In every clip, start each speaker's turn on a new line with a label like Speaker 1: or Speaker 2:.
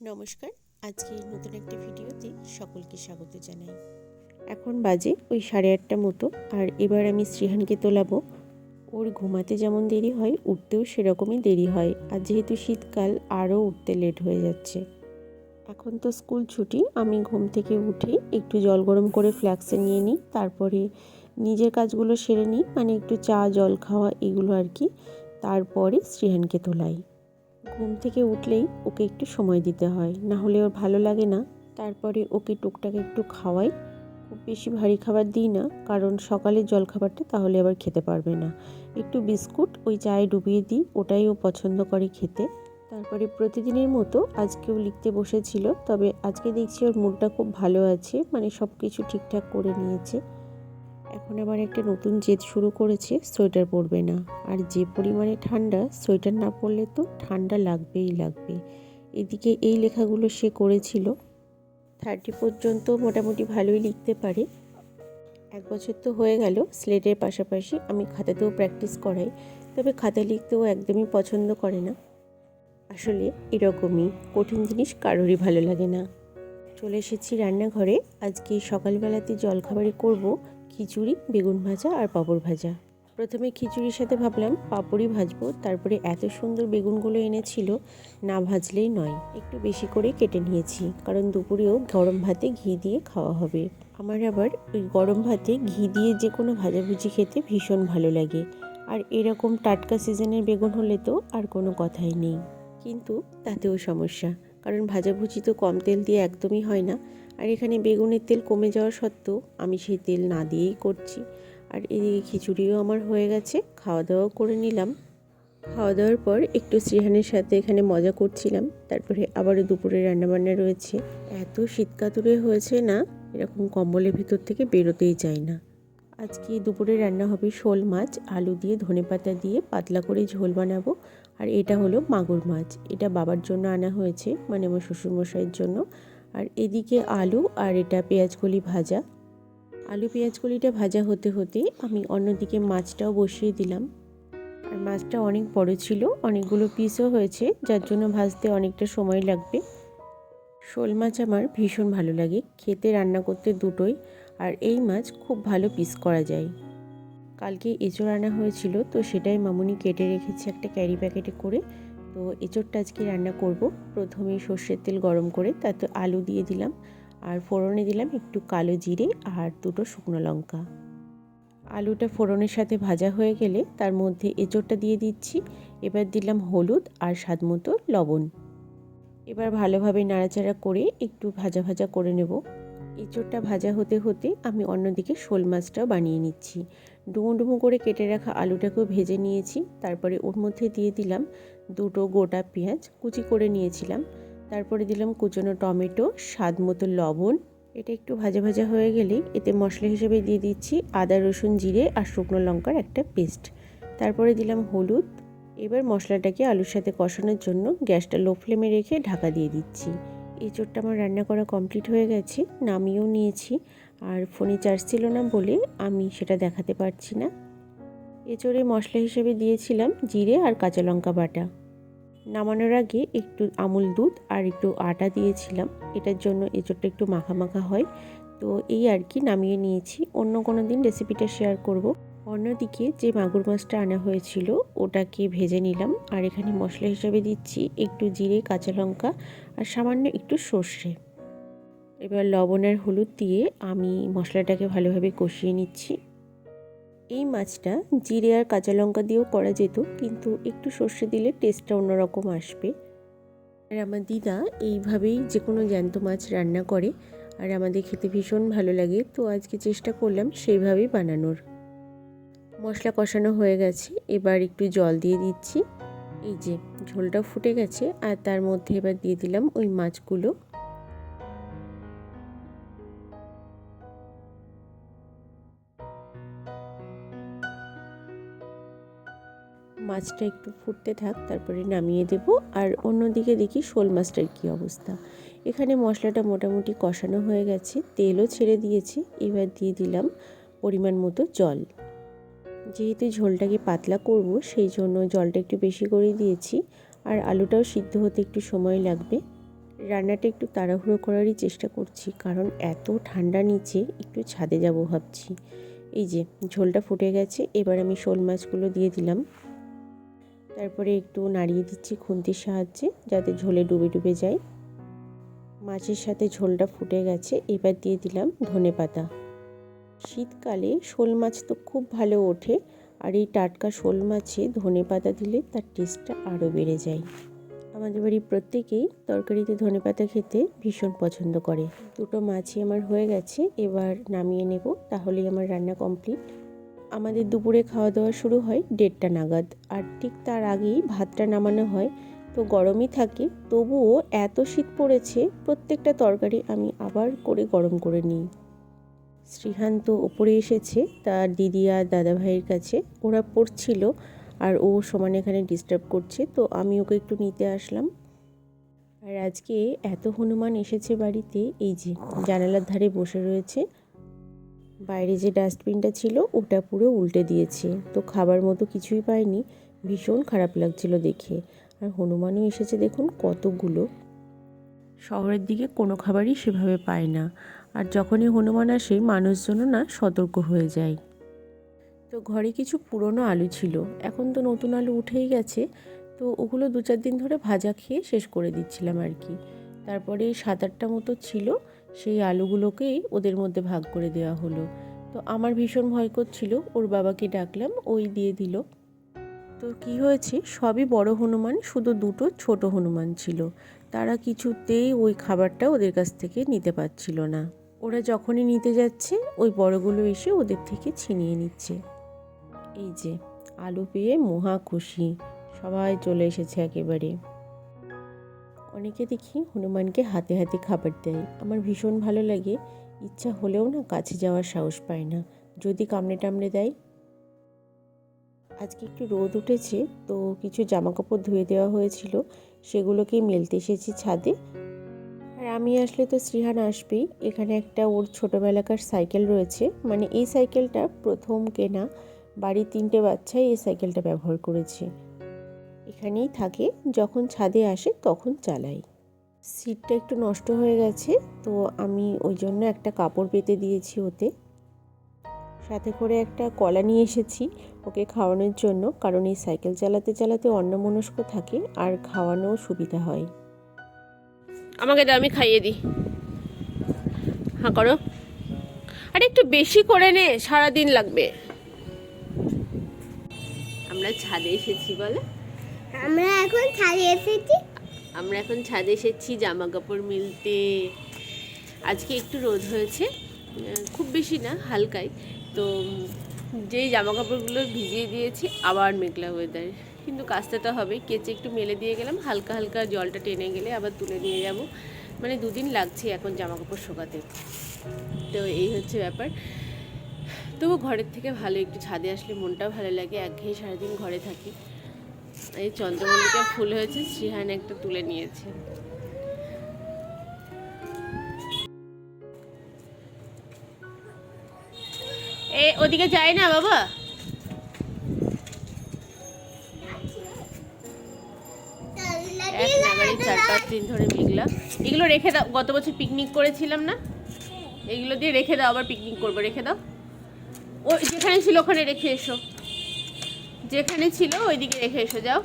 Speaker 1: নমস্কার। আজকে নতুন একটা ভিডিওতে সকলকে স্বাগত জানাই। এখন বাজে ওই সাড়ে আটটা মতো, আর এবার আমি শ্রীহানকে তোলাবো। ওর ঘুমাতে যেমন দেরি হয়, উঠতেও সেরকমই দেরি হয়। আর যেহেতু শীতকাল, আরও উঠতে লেট হয়ে যাচ্ছে। এখন তো স্কুল ছুটি, আমি ঘুম থেকে উঠে একটু জল গরম করে ফ্ল্যাক্সে নিয়ে নিই, তারপরে নিজের কাজগুলো সেরে নিই মানে একটু চা, জল খাওয়া, এগুলো আর কি। তারপরে শ্রীহানকে তোলাই। ঘুম থেকে উঠলেই ওকে একটু সময় দিতে হয়, না হলে ওর ভালো লাগে না। তারপরে ওকে টুকটাক একটু খাওয়াই। খুব বেশি ভারী খাবার দিই না, কারণ সকালের জলখাবারটা তাহলে আবার খেতে পারবে না। একটু বিস্কুট ওই চায়ে ডুবিয়ে দিই, ওটাই ও পছন্দ করে খেতে। তারপরে প্রতিদিনের মতো আজকেও লিখতে বসেছিল, তবে আজকে দেখছি ওর মুডটা খুব ভালো আছে মানে সব কিছু ঠিকঠাক করে নিয়েছে। এখন আবার একটা নতুন জেদ শুরু করেছে, সোয়েটার পরবে না। আর যে পরিমাণে ঠান্ডা, সোয়েটার না পরলে তো ঠান্ডা লাগবেই লাগবে। এদিকে এই লেখাগুলো সে করেছিল। থার্টি পর্যন্ত মোটামুটি ভালোই লিখতে পারে। এক বছর তো হয়ে গেল, স্লেটের পাশাপাশি আমি খাতাতেও প্র্যাকটিস করাই, তবে খাতা লিখতেও একদমই পছন্দ করে না। আসলে এরকমই, কঠিন জিনিস কারোরই ভালো লাগে না। চলে এসেছি রান্নাঘরে। আজকে সকালবেলাতে জলখাবারে করব খিচুড়ি, বেগুন ভাজা আর পাঁপড় ভাজা। প্রথমে খিচুড়ির সাথে ভাবলাম, পাঁপড়ই ভাজবো। তারপরে এত সুন্দর বেগুনগুলো এনেছিল, না ভাজলেই নয়। একটু বেশি করে কেটে নিয়েছি, কারণ দুপুরেও গরম ভাতে ঘি দিয়ে খাওয়া হবে। আমার আবার ওই গরম ভাতে ঘি দিয়ে যে কোনো ভাজাভুজি খেতে ভীষণ ভালো লাগে। আর এরকম টাটকা সিজনের বেগুন হলে তো আর কোনো কথাই নেই। কিন্তু তাতেও সমস্যা, কারণ ভাজাভুজি তো কম তেল দিয়ে একদমই হয় না। আর এখানে বেগুনের তেল কমে যাওয়া সত্ত্বেও আমি সেই তেল না দিয়েই করছি। আর এদিকে খিচুড়িও আমার হয়ে গেছে খাওয়া দাওয়াও করে নিলাম। খাওয়া দাওয়ার পর একটু শ্রীহানের সাথে এখানে মজা করছিলাম, তারপরে আবারও দুপুরে রান্নাবান্না রয়েছে। এত শীতকাতুরে হয়েছে না, এরকম কম্বলের ভিতর থেকে বেরোতেই চাই না। আজকে দুপুরে রান্না হবে শোল মাছ, আলু দিয়ে ধনেপাতা দিয়ে পাতলা করে ঝোল বানাবো। আর এটা হলো মাগুর মাছ, এটা বাবার জন্য আনা হয়েছে মানে আমার শ্বশুরমশাইয়ের জন্য। আর এদিকে আলু আর এটা পেঁয়াজকলি ভাজা। আলু পেঁয়াজকলিটা ভাজা হতে হতে আমি অন্যদিকে মাছটাও বসিয়ে দিলাম। আর মাছটা অনেক বড় ছিল, অনেকগুলো পিসও হয়েছে, যার জন্য ভাজতে অনেকটা সময় লাগবে। শোল মাছ আমার ভীষণ ভালো লাগে, খেতে রান্না করতে দুটোই, আর এই মাছ খুব ভালো পিস করা যায়। কালকে এঁচড় আনা হয়েছিল, তো সেটাই মামুনি কেটে রেখেছে একটা ক্যারি প্যাকেটে করে। তো এঁচড়টা আজকে রান্না করব। প্রথমে সর্ষের তেল গরম করে তাতে আলু দিয়ে দিলাম আর ফোড়নে দিলাম একটু কালো জিরে আর দুটো শুকনো লঙ্কা। আলুটা ফোড়নের সাথে ভাজা হয়ে গেলে তার মধ্যে এঁচড়টা দিয়ে দিচ্ছি। এবার দিলাম হলুদ আর স্বাদ মতো লবণ। এবার ভালোভাবে নাড়াচাড়া করে একটু ভাজা ভাজা করে নেব। এঁচড়টা ভাজা হতে হতে আমি অন্যদিকে শোল মাছটাও বানিয়ে নিচ্ছি। ডুমো ডুমো করে কেটে রাখা আলুটাকেও ভেজে নিয়েছি। তারপরে ওর মধ্যে দিয়ে দিলাম দুটো গোটা পেঁয়াজ, কুচি করে নিয়েছিলাম। তারপরে দিলাম কুচনো টমেটো, স্বাদ মতো লবণ। এটা একটু ভাজা ভাজা হয়ে গেলে এতে মশলা হিসেবে দিয়ে দিচ্ছি আদা, রসুন, জিরে আর শুকনো লঙ্কার একটা পেস্ট। তারপরে দিলাম হলুদ। এবার মশলাটাকে আলুর সাথে কষানোর জন্য গ্যাসটা লো ফ্লেমে রেখে ঢাকা দিয়ে দিচ্ছি। এই চোরটা আমার রান্না করা কমপ্লিট হয়ে গেছে, নামিয়েও নিয়েছি। আর ফোনে চার্জ ছিল না বলে আমি সেটা দেখাতে পারছি না। এচোড়ে মশলা হিসেবে দিয়েছিলাম জিরে আর কাঁচা লঙ্কা বাটা। নামানোর আগে একটু আমুল দুধ আর একটু আটা দিয়েছিলাম। এটার জন্য এঁচোড়টা একটু মাখা মাখা হয়। তো এই আর কি নামিয়ে নিয়েছি। অন্য কোনো দিন রেসিপিটা শেয়ার করব। অন্যদিকে যে মাগুর মাছটা আনা হয়েছিল, ওটাকে ভেজে নিলাম। আর এখানে মশলা হিসাবে দিচ্ছি একটু জিরে, কাঁচা লঙ্কা আর সামান্য একটু সর্ষে। এবার লবণ আর হলুদ দিয়ে আমি মশলাটাকে ভালোভাবে কষিয়ে নিচ্ছি। এই মাছটা জিরে আর কাঁচা লঙ্কা দিয়েও করা যেত, কিন্তু একটু সর্ষে দিলে টেস্টটা অন্যরকম আসবে। আর আমার দিদা এইভাবেই যে কোনো জ্যান্ত মাছ রান্না করে, আর আমাদের খেতে ভীষণ ভালো লাগে, তো আজকে চেষ্টা করলাম সেইভাবেই বানানোর। মশলা কষানো হয়ে গেছে, এবার একটু জল দিয়ে দিচ্ছি। এই যে ঝোলটা ফুটে গেছে, আর তার মধ্যে এবার দিয়ে দিলাম ওই মাছগুলো। মাছটা একটু ফুটতে থাক, তারপরে নামিয়ে দেব। আর অন্যদিকে দেখি শোল মাছটার কী অবস্থা। এখানে মশলাটা মোটামুটি কষানো হয়ে গেছে, তেলও ছেড়ে দিয়েছি, এবার দিয়ে দিলাম পরিমাণ মতো জল। যেহেতু ঝোলটাকে পাতলা করব, সেই জন্য জলটা একটু বেশি করে দিয়েছি। আর আলুটাও সিদ্ধ হতে একটু সময় লাগবে। রান্নাটা একটু তাড়াহুড়ো করারই চেষ্টা করছি, কারণ এত ঠান্ডা নিচে একটু ছাদে যাব ভাবছি। এই যে, ঝোলটা ফুটে গেছে, এবার আমি শোল মাছগুলো দিয়ে দিলাম। তারপরে একটু নাড়িয়ে দিচ্ছি খুন্তির সাহায্যে যাতে ঝোলে ডুবে ডুবে যায়। মাছের সাথে ঝোলটা ফুটে গেছে, এবার দিয়ে দিলাম ধনে পাতা। শীতকালে শোল মাছ তো খুব ভালো ওঠে, আর এই টাটকা শোল মাছে ধনে পাতা দিলে তার টেস্টটা আরও বেড়ে যায়। আমাদের বাড়ির প্রত্যেকেই তরকারিতে ধনে পাতা খেতে ভীষণ পছন্দ করে। দুটো মাছই আমার হয়ে গেছে, এবার নামিয়ে নেব, তাহলেই আমার রান্না কমপ্লিট। আমাদের দুপুরে খাওয়া দাওয়া শুরু হয় দেড়টা নাগাদ। আর ঠিক তার আগেই ভাতটা নামানো হয়। তো গরমই থাকে, তবুও এত শীত পড়েছে, প্রত্যেকটা তরকারি আমি আবার করে গরম করে নিই। শ্রীহান্ত ওপরে এসেছে, তার দিদি আর দাদা ভাইয়ের কাছে। ওরা পড়ছিল আর ও সমান এখানে ডিস্টার্ব করছে, তো আমি ওকে একটু নিতে আসলাম। আর আজকে এত হনুমান এসেছে বাড়িতে, এই যে জানালার ধারে বসে রয়েছে বাইরে যে ডাস্টবিনটা ছিল, ওটা পুরো উল্টে দিয়েছে। তো খাবার মতো কিছুই পায়নি ভীষণ খারাপ লাগছিল দেখে। আর হনুমানও এসেছে দেখুন কতগুলো। শহরের দিকে কোনো খাবারই সেভাবে পায় না। আর যখনই হনুমান আসে, মানুষজনও না সতর্ক হয়ে যায়। তো ঘরে কিছু পুরনো আলু ছিল। এখন তো নতুন আলু উঠেই গেছে। তো ওগুলো দু চার দিন ধরে ভাজা খেয়ে শেষ করে দিচ্ছিলাম আর কি। তারপরে সাত আটটা মতো ছিল। সেই আলুগুলোকেই ওদের মধ্যে ভাগ করে দেওয়া হলো। তো আমার ভীষণ ভয় করছিল, ওর বাবাকে ডাকলাম, ওই দিয়ে দিল। তো কি হয়েছে? সবই বড় হনুমান, শুধু দুটো ছোট হনুমান ছিল। তারা কিছুতেই ওই খাবারটা ওদের কাছ থেকে নিতে পারছিল না। ওরা যখনই নিতে যাচ্ছে, ওই বড়গুলো এসে ওদের থেকে ছিনিয়ে নিচ্ছে। এই যে, আলু পেয়ে মহা খুশি। সবাই চলে এসেছে একেবারে। অনেকে দেখি হনুমানকে হাতে হাতে খাবার দেয়। আমার ভীষণ ভালো লাগে। ইচ্ছা হলেও না কাছে যাওয়ার সাহস পায় না। যদি কামড়ে টামড়ে দেয়? আজকে একটু রোদ উঠেছে, তো কিছু জামা কাপড় ধুয়ে দেওয়া হয়েছিল। সেগুলোকেই মেলতে এসেছি ছাদে। আর আমি আসলে তো শ্রীহান আসবেই। এখানে একটা ওর ছোটোবেলাকার সাইকেল রয়েছে। মানে এই সাইকেলটা প্রথম কেনা বাড়ির তিনটে বাচ্চাই এই সাইকেলটা ব্যবহার করেছে। এখানেই থাকে, যখন ছাদে আসে তখন চালাই। সিটটা একটু নষ্ট হয়ে গেছে, তো আমি ওই জন্য একটা কাপড় পেতে দিয়েছি ওতে। সাথে করে একটা কলা নিয়ে এসেছি ওকে খাওয়ানোর জন্য, কারণ এই সাইকেল চালাতে চালাতে অন্যমনস্ক থাকে আর খাওয়ানোও সুবিধা হয়।
Speaker 2: আমাকে আমি খাইয়ে দিই। হ্যাঁ করো। আরে, একটু বেশি করে নে, সারাদিন লাগবে। আমরা ছাদে এসেছি, বলে।
Speaker 3: আমরা এখন ছাড়ে এসেছি।
Speaker 2: আমরা এখন ছাদে এসেছি জামা কাপড় মিলতে। আজকে একটু রোদ হয়েছে খুব বেশি না, হালকাই। তো যেই জামা কাপড়গুলো ভিজিয়ে দিয়েছি, আবার মেঘলা ওয়েদার কিন্তু কাচতে তো হবে, কেচে একটু মেলে দিয়ে গেলাম, হালকা হালকা জলটা টেনে গেলে আবার তুলে নিয়ে যাব। মানে দুদিন লাগছে এখন জামা কাপড় শোকাতে। তো এই হচ্ছে ব্যাপার। তবু ঘরের থেকে ভালো, একটু ছাদে আসলে মনটাও ভালো লাগে, একঘেয়ে সারাদিন ঘরে থাকি। এই চন্দ্রমল্লিকা ফুল হয়েছে শ্রীহান একটা তুলে নিয়েছে। এ, ওদিকে যায় না বাবা? এক চার পাঁচ দিন ধরে মেঘলা। এগুলো রেখে দাও, গত বছর পিকনিক করেছিলাম না? এগুলো দিয়ে রেখে দাও, আবার পিকনিক করব, রেখে দাও। ও, যেখানে ছিল ওখানে রেখে এসো। যেখানে ছিল, ওইদিকে রেখে এসো, যাও।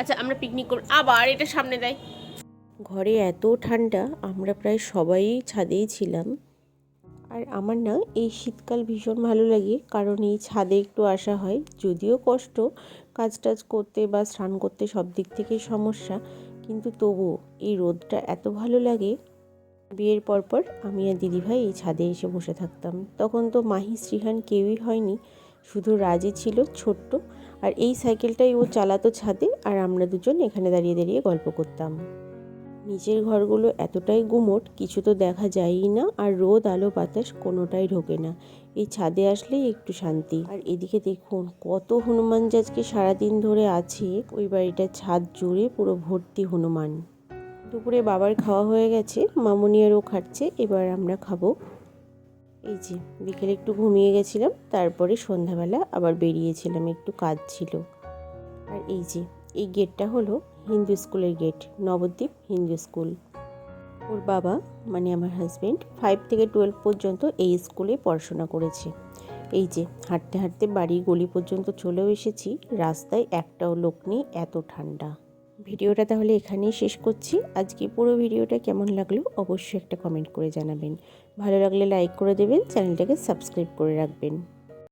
Speaker 2: আচ্ছা আমরা পিকনিক করব আবার এটা সামনে দেয়।
Speaker 1: ঘরে এত ঠান্ডা, আমরা প্রায় সবাই ছাদেই ছিলাম। আর আমার না এই শীতকাল ভীষণ ভালো লাগে, কারণ এই ছাদে একটু আসা হয়। যদিও কষ্ট কাজ টাজ করতে বা স্নান করতে সব দিক থেকেই সমস্যা, কিন্তু তবুও এই রোদটা এত ভালো লাগে। বিয়ের পরপর আমি আর দিদিভাই এই ছাদে এসে বসে থাকতাম। তখন তো মাহি, শ্রীহান কেউই হয়নি। শুধু রাজি ছিল, ছোট্ট। আর এই সাইকেলটাই ও চালাতো ছাদে আর আমরা দুজন এখানে দাঁড়িয়ে দাঁড়িয়ে গল্প করতাম। নিচের ঘরগুলো এতটাই গুমোট, কিছু তো দেখা যায়ই না আর রোদ, আলো, বাতাস কোনোটাই ঢোকে না। এই ছাদে আসলেই একটু শান্তি। আর এদিকে দেখুন, কত হনুমান আজকে সারাদিন ধরে আছে, ওই বাড়িটার ছাদ জুড়ে পুরো ভর্তি হনুমান। দুপুরে বাবার খাওয়া হয়ে গেছে মামুনি আরও খাচ্ছে এবার আমরা খাব এই যে, বিকেলে একটু ঘুমিয়ে গেছিলাম, তারপরে সন্ধ্যাবেলা আবার বেরিয়েছিলাম, একটু কাজ ছিল। আর এই যে, এই গেটটা হলো হিন্দু স্কুলের গেট, নবদ্বীপ হিন্দু স্কুল। ওর বাবা মানে আমার হাজব্যান্ড ফাইভ থেকে টুয়েলভ পর্যন্ত এই স্কুলে পড়াশোনা করেছে। এই যে, হাঁটতে হাঁটতে বাড়ি গলি পর্যন্ত চলেও এসেছি, রাস্তায় একটাও লোক নেই, এত ঠান্ডা। ভিডিওটা তাহলে এখানেই শেষ করছি। আজকে পুরো ভিডিওটা কেমন লাগল অবশ্যই একটা কমেন্ট করে জানাবেন। ভালো লাগলে লাইক করে দেবেন, চ্যানেলটাকে সাবস্ক্রাইব করে রাখবেন।